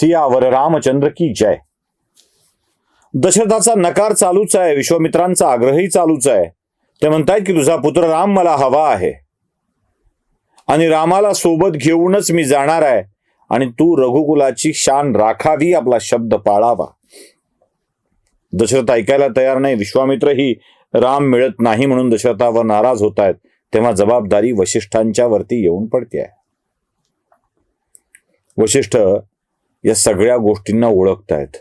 सियावर रामचंद्र की जय. दशरथाचा नकार चालूच आहे विश्वामित्रांचा आग्रहही चालूच आहे. ते म्हणतायत की तुझा पुत्र राम मला हवा आहे. आणि रामाला सोबत घेऊनच मी जाणार आहे. आणि तू रघुकुलाची शान राखावी आपला शब्द पाळावा. दशरथ ऐकायला तयार नाही. विश्वामित्रही राम मिळत नाही म्हणून दशरथावर नाराज होत आहेत तेव्हा जबाबदारी वशिष्ठांच्या वरती येऊन पडते आहे वशिष्ठ या सगळ्या गोष्टींना ओळखतायत.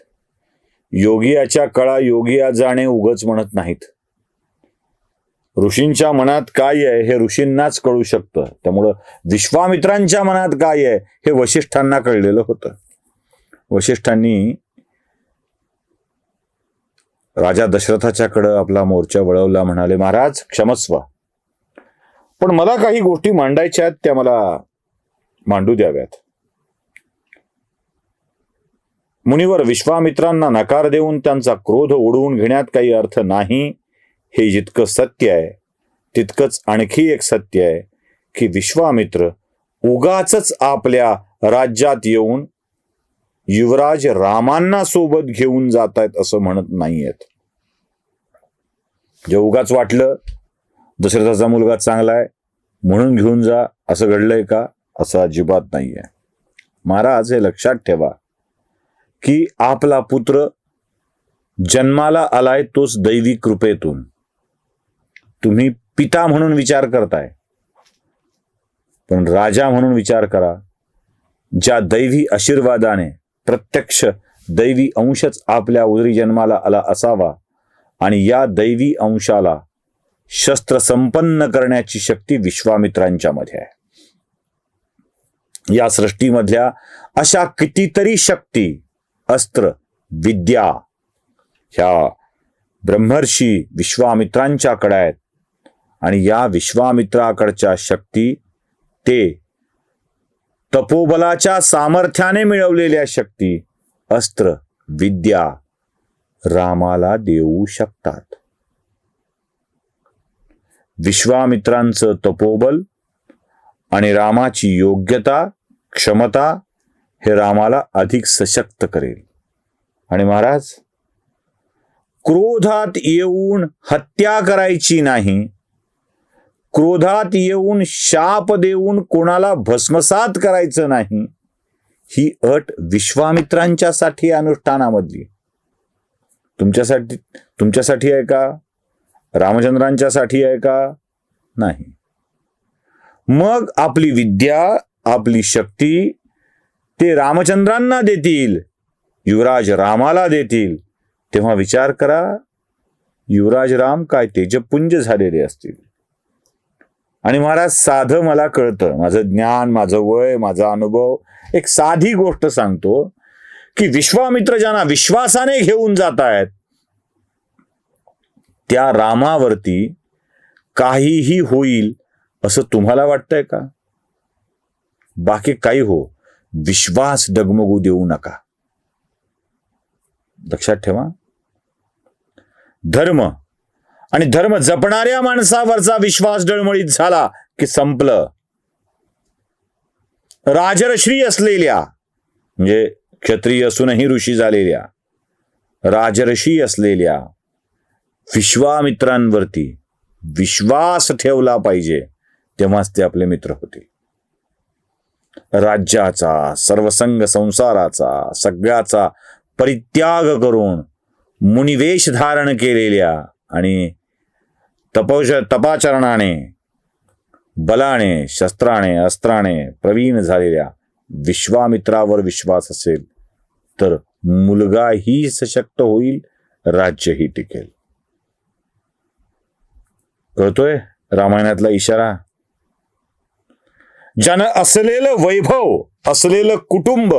योगियाच्या कळा योगिया जाणे उगच म्हणत नाहीत. ऋषींच्या मनात काय आहे हे ऋषींनाच कळू शकतं. त्यामुळं विश्वामित्रांच्या मनात काय आहे हे वशिष्ठांना कळलेलं होतं. वशिष्ठांनी राजा दशरथाच्याकडं आपला मोर्चा वळवला म्हणाले महाराज क्षमस्व. पण मला काही गोष्टी मांडायच्या आहेत त्या मला मांडू द्याव्यात. मुनिवर विश्वामित्रांना नकार देऊन त्यांचा क्रोध ओढवून घेण्यात काही अर्थ नाही हे जितकं सत्य आहे तितकंच आणखी एक सत्य आहे की विश्वामित्र उगाच आपल्या राज्यात येऊन युवराज रामांना सोबत घेऊन जात आहेत असं म्हणत नाहीयेत. जे उगाच वाटलं दशरथाचा मुलगा चांगला आहे म्हणून घेऊन जा असं घडलंय का? असं अजिबात नाहीये. महाराज हे लक्षात ठेवा. की आपला पुत्र जन्माला आलाय तोच दैवी कृपेतून. तुम्ही पिता म्हणून विचार करताय. पण राजा म्हणून विचार करा ज्या दैवी आशीर्वादाने प्रत्यक्ष दैवी अंशच आपल्या उदरी जन्माला आला असावा आणि या दैवी अंशाला शस्त्र संपन्न करण्याची शक्ती विश्वामित्रांच्या मध्ये आहे. या सृष्टीमधल्या अशा कितीतरी शक्ती अस्त्र विद्या. ह्या ब्रह्मर्षी विश्वामित्रांच्याकडे आहेत. आणि या विश्वामित्राकडच्या शक्ती ते तपोबलाच्या सामर्थ्याने मिळवलेल्या शक्ती अस्त्र विद्या रामाला देऊ शकतात. विश्वामित्रांचं तपोबल आणि रामाची योग्यता क्षमता हे रामाला अधिक सशक्त करेल. आणि महाराज क्रोधात येऊन हत्या करायची नाही. क्रोधात येऊन शाप देऊन कोणाला भस्मसात करायचं नाही. ही अट विश्वामित्रांच्यासाठी अनुष्ठानामधली. तुमच्यासाठी तुमच्यासाठी आहे का? रामचंद्रांच्यासाठी आहे का? नाही. मग आपली विद्या आपली शक्ती ते रामचंद्रांना देतील. युवराज रामाला देतील. तेव्हा विचार करा युवराज राम काय तेजपुंज झालेले असतील. आणि महाराज साधं मला कळतं माझं ज्ञान माझं वय माझा अनुभव एक साधी गोष्ट सांगतो की विश्वामित्र ज्यांना विश्वासाने घेऊन जात आहेत त्या रामावरती काहीही होईल असं तुम्हाला वाटतंय का? बाकी काही हो. विश्वास डगमगू देऊ नका. लक्षात ठेवा. धर्म आणि धर्म जपणाऱ्या माणसावरचा विश्वास डळमळीत झाला की संपलं. राजर्षी असलेल्या म्हणजे क्षत्रिय असूनही ऋषी झालेल्या राजर्षी असलेल्या विश्वामित्रांवरती विश्वास ठेवला पाहिजे तेव्हाच ते आपले मित्र होते राज्याचा सर्वसंग संसाराचा सगळ्याचा परित्याग करून मुनिवेश धारण केलेल्या आणि तपोश तपाचरणाने बलाने शस्त्राने अस्त्राने प्रवीण झालेल्या विश्वामित्रावर विश्वास असेल तर मुलगाही सशक्त होईल राज्यही टिकेल. कळतोय? रामायणातला इशारा? ज्यानं असलेलं वैभव असलेलं कुटुंब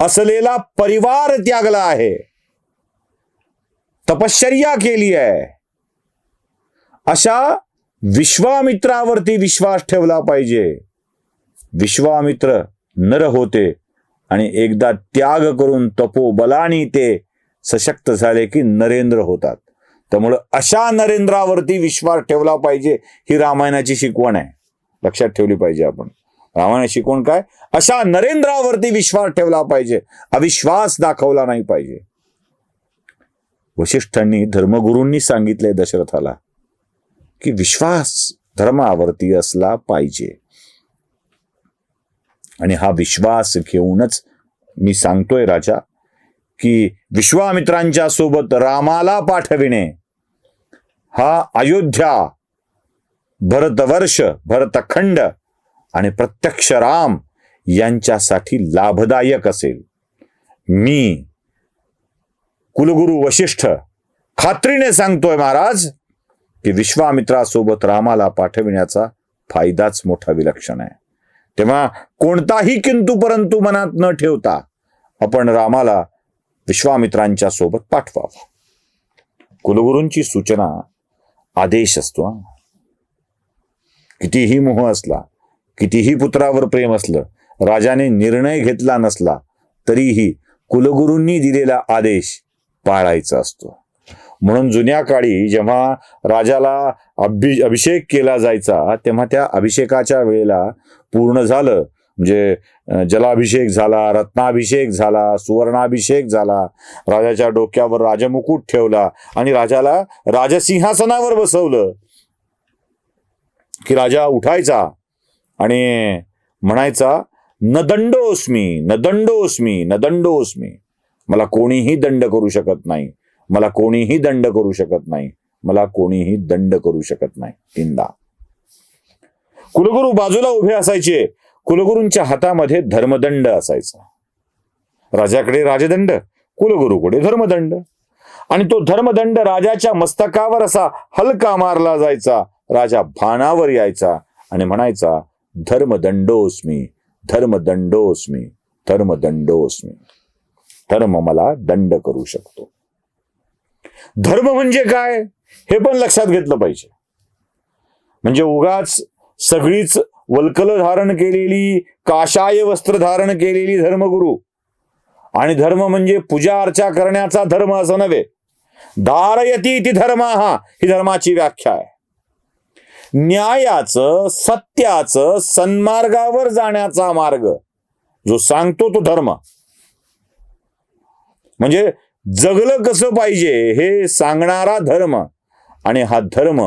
असलेला परिवार त्यागला आहे. तपश्चर्या केली आहे. अशा विश्वामित्रावरती विश्वास ठेवला पाहिजे. विश्वामित्र नर होते आणि एकदा त्याग करून तपोबलानी ते सशक्त झाले की नरेंद्र होतात. त्यामुळं अशा नरेंद्रावरती विश्वास ठेवला पाहिजे ही रामायणाची शिकवण आहे. लक्षात ठेवली पाहिजे आपण. रामाने शिकवण काय? अशा नरेंद्रावरती विश्वास ठेवला पाहिजे. अविश्वास दाखवला नाही पाहिजे. वशिष्ठांनी धर्मगुरूंनी सांगितलंय दशरथाला की विश्वास धर्मावरती असला पाहिजे. आणि हा विश्वास घेऊनच मी सांगतोय राजा की विश्वामित्रांच्या सोबत रामाला पाठविणे हा अयोध्या भरतवर्ष भरतखंड आणि प्रत्यक्ष राम यांच्यासाठी लाभदायक असेल. मी कुलगुरू वशिष्ठ खात्रीने सांगतोय महाराज की विश्वामित्रासोबत रामाला पाठविण्याचा फायदाच मोठा विलक्षण आहे. तेव्हा कोणताही किंतु परंतु मनात न ठेवता आपण रामाला विश्वामित्रांच्या सोबत पाठवावं. कुलगुरूंची सूचना आदेश असतो कितीही मोह असला कितीही पुत्रावर प्रेम असलं राजाने निर्णय घेतला नसला तरीही कुलगुरूंनी दिलेला आदेश पाळायचा असतो. म्हणून जुन्या काळी जेव्हा राजाला अभि अभिषेक केला जायचा तेव्हा त्या अभिषेकाच्या वेळेला पूर्ण झालं. म्हणजे जलाभिषेक झाला रत्नाभिषेक झाला सुवर्णाभिषेक झाला. राजाच्या डोक्यावर राजमुकुट ठेवला आणि राजाला राजसिंहासनावर बसवलं. की राजा उठायचा. आणि म्हणायचा न दंडोस्मी न दंडोस्मी न दंडोस्मी मला कोणीही दंड करू शकत नाही. मला कोणीही दंड करू शकत नाही. मला कोणीही दंड करू शकत नाही. तीनदा. कुलगुरू बाजूला उभे असायचे. कुलगुरूंच्या हातामध्ये धर्मदंड असायचा. राजाकडे राजदंड कुलगुरूकडे धर्मदंड. आणि तो धर्मदंड राजाच्या मस्तकावर असा हलका मारला जायचा. राजा भानावर यायचा आणि म्हणायचा धर्मदंडोस्मी धर्मदंडोस्मी धर्मदंडोस्मी धर्म मला दंड करू शकतो. धर्म म्हणजे काय? हे पण लक्षात घेतलं पाहिजे. म्हणजे उगाच सगळीच वल्कल धारण केलेली काशाय वस्त्र धारण केलेली धर्मगुरू. आणि धर्म म्हणजे पूजा अर्चा करण्याचा धर्म असं नव्हे. धारयती ती धर्म हा ही धर्माची व्याख्या आहे. न्यायाचं सत्याचं सन्मार्गावर जाण्याचा मार्ग. जो सांगतो तो धर्म. म्हणजे जगलं कसं पाहिजे हे सांगणारा धर्म. आणि हा धर्म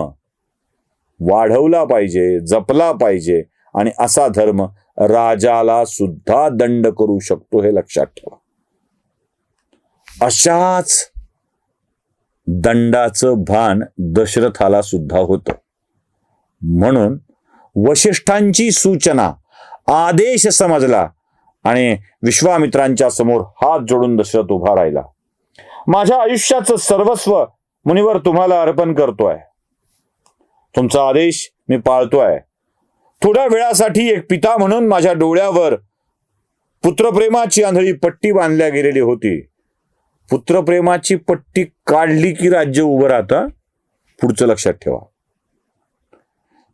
वाढवला पाहिजे जपला पाहिजे. आणि असा धर्म राजाला सुद्धा दंड करू शकतो हे लक्षात ठेवा. अशाच दंडाचं भान दशरथाला सुद्धा होतं. म्हणून वशिष्ठांची सूचना आदेश समजला आणि विश्वामित्रांच्या समोर हात जोडून दशरथ उभा राहिला. माझ्या आयुष्याचं सर्वस्व मुनिवर तुम्हाला अर्पण करतोय. तुमचा आदेश मी पाळतोय. थोड्या वेळासाठी एक पिता म्हणून माझ्या डोळ्यावर पुत्रप्रेमाची आंधळी पट्टी बांधल्या गेलेली होती. पुत्रप्रेमाची पट्टी काढली की राज्य उभं राहतं? पुढचं लक्षात ठेवा.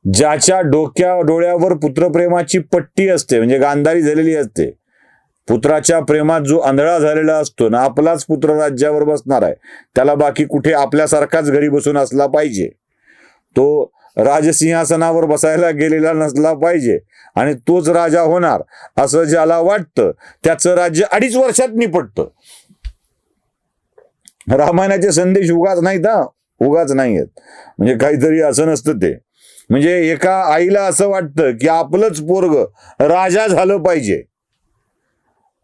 ज्याच्या डोक्या डोळ्यावर पुत्रप्रेमाची पट्टी असते म्हणजे गांधारी झालेली असते. पुत्राच्या प्रेमात जो आंधळा झालेला असतो ना आपलाच पुत्र राज्यावर बसणार आहे. त्याला बाकी कुठे आपल्यासारखाच घरी बसून असला पाहिजे. तो राजसिंहासनावर बसायला गेलेला नसला पाहिजे आणि तोच राजा होणार असं ज्याला वाटतं त्याचं राज्य अडीच वर्षात निपटतं. रामायणाचे संदेश उगाच नाहीत हा. उगाच नाही आहेत म्हणजे काहीतरी असं नसतं ते. म्हणजे एका आईला असं वाटतं की आपलंच पोरग राजा झालं पाहिजे.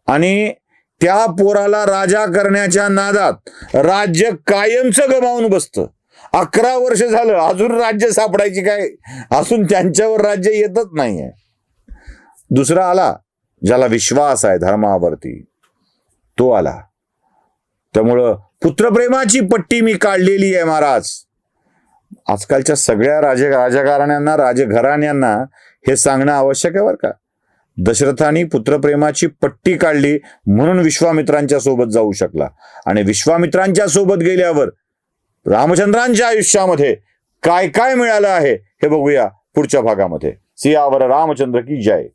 आणि त्या पोराला राजा करण्याच्या नादात राज्य कायमचं गमावून बसतं. अकरा वर्ष झालं अजून राज्य सापडायची काय? असून त्यांच्यावर राज्य येतच नाहीये. दुसरा आला ज्याला विश्वास आहे धर्मावरती. तो आला. त्यामुळं पुत्रप्रेमाची पट्टी मी काढलेली आहे महाराज. आजकालच्या सगळ्या राज राजकारण्यांना राजघराण्यांना हे सांगणं आवश्यक आहे बरं का? दशरथानी पुत्रप्रेमाची पट्टी काढली म्हणून विश्वामित्रांच्या सोबत जाऊ शकला. आणि विश्वामित्रांच्या सोबत गेल्यावर रामचंद्रांच्या आयुष्यामध्ये काय काय मिळालं आहे हे बघूया पुढच्या भागामध्ये. सियावर रामचंद्र की जय.